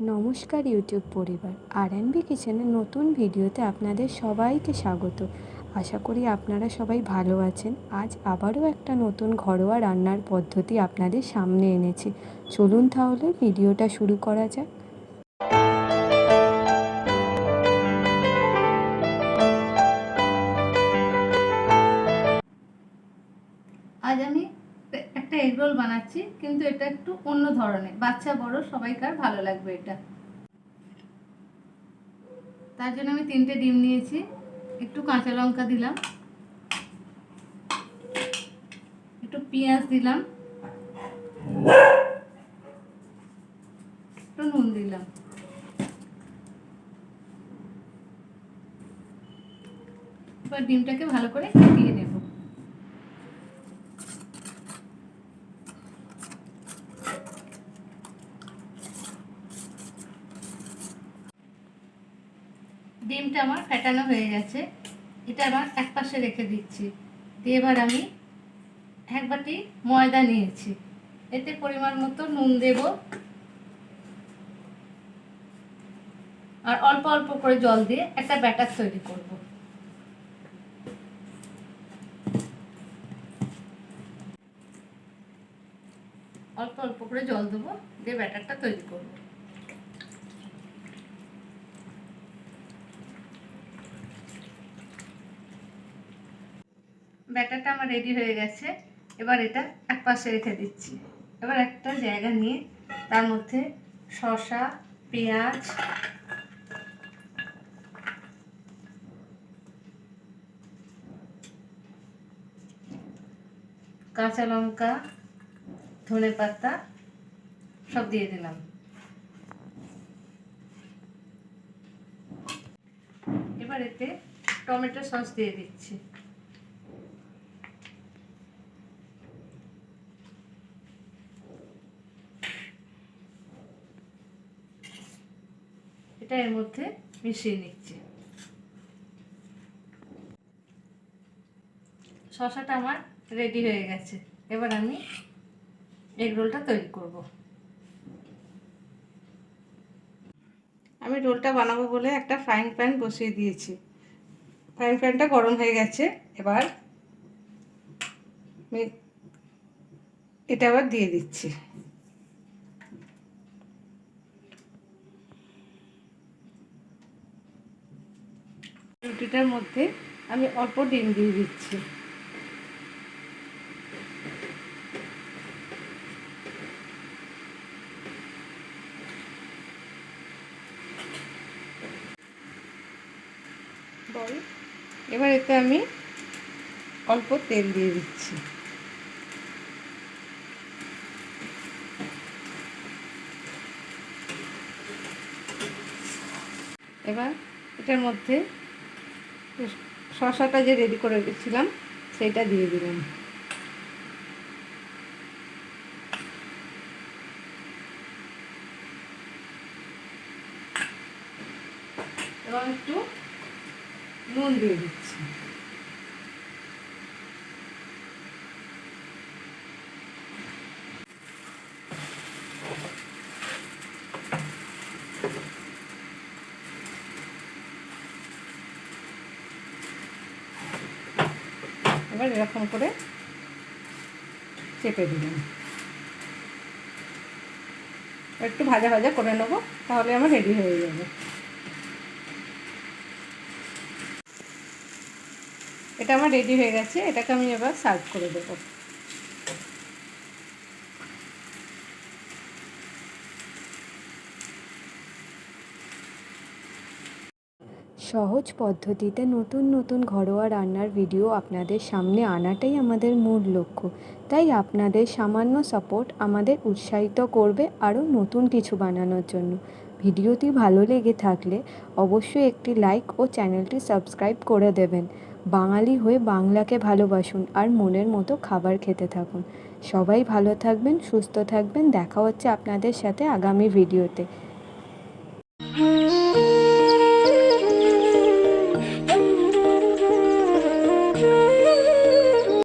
নমস্কার ইউটিউব পরিবার আর N B কিচেনের নতুন ভিডিওতে আপনাদের সবাইকে স্বাগত। আশা করি আপনারা সবাই ভালো আছেন। আজ আবারও একটা নতুন ঘরোয়া রান্নার পদ্ধতি আপনাদের সামনে এনেছি। চলুন তাহলে ভিডিওটা শুরু করা যাক। বানাচ্ছি, কিন্তু এটা একটু অন্য ধরনের। বাচ্চা, বড়, সবাইকার ভালো লাগবে এটা। তার জন্য আমি তিনটে ডিম নিয়েছি। একটু কাঁচা লঙ্কা দিলাম। একটু পেঁয়াজ দিলাম। একটু নুন দিলাম। এবার ডিমটাকে ভালো করে ফেটিয়ে নেব। ডিমটা আমার ফেটানো হয়ে গেছে। এটা আমার এক পাশে রেখে দিচ্ছি। দিয়ে এবার আমি এক বাটি ময়দা নিয়েছি। এতে পরিমাণ মতো নুন দেব। আর অল্প অল্প করে জল দিয়ে একটা ব্যাটার তৈরি করব। অল্প অল্প করে জল দেবো। দিয়ে ব্যাটারটা তৈরি করব। ব্যাটারটা আমার রেডি হয়ে গেছে। এবার এটা এক পাশে রেখে দিচ্ছি। এবার একটা জায়গা নিয়ে তার মধ্যে শসা, পেঁয়াজ, কাঁচা লঙ্কা, ধনে পাতা সব দিয়ে দিলাম। এবার এতে টমেটো সস দিয়ে দিচ্ছি। এটা এর মধ্যে মিশিয়ে নিচ্ছি। শশাটা আমার রেডি হয়ে গেছে। এবার আমি এগ রোলটা তৈরি করব। আমি রোলটা বানাবো বলে একটা ফ্রাইং প্যান বসিয়ে দিয়েছি। ফ্রাইং প্যানটা গরম হয়ে গেছে। এবার এটা আবার দিয়ে দিচ্ছি। রুটিটার মধ্যে আমি অল্প ডিম দিয়ে দিচ্ছি। এবার এতে আমি অল্প তেল দিয়ে দিচ্ছি। এবার এটার মধ্যে শশাটা যে রেডি করে রেখেছিলাম সেইটা দিয়ে দিলাম। এবং একটু নুন দিয়ে দিচ্ছি। এবার এরকম করে চেপে দিলাম। একটু ভাজা ভাজা করে নেব, তাহলে আমার রেডি হয়ে যাবে। এটা আমার রেডি হয়ে গেছে, এটাকে আমি এবার সার্ভ করে দেবো। সহজ পদ্ধতিতে নতুন নতুন ঘরোয়া রান্নার ভিডিও আপনাদের সামনে আনাটাই আমাদের মূল লক্ষ্য। তাই আপনাদের সামান্য সাপোর্ট আমাদের উৎসাহিত করবে আরও নতুন কিছু বানানোর জন্য। ভিডিওটি ভালো লেগে থাকলে অবশ্যই একটি লাইক ও চ্যানেলটি সাবস্ক্রাইব করে দেবেন। বাঙালি হয়ে বাংলাকে ভালোবাসুন আর মনের মতো খাবার খেতে থাকুন। সবাই ভালো থাকবেন, সুস্থ থাকবেন। দেখা হচ্ছে আপনাদের সাথে আগামী ভিডিওতে।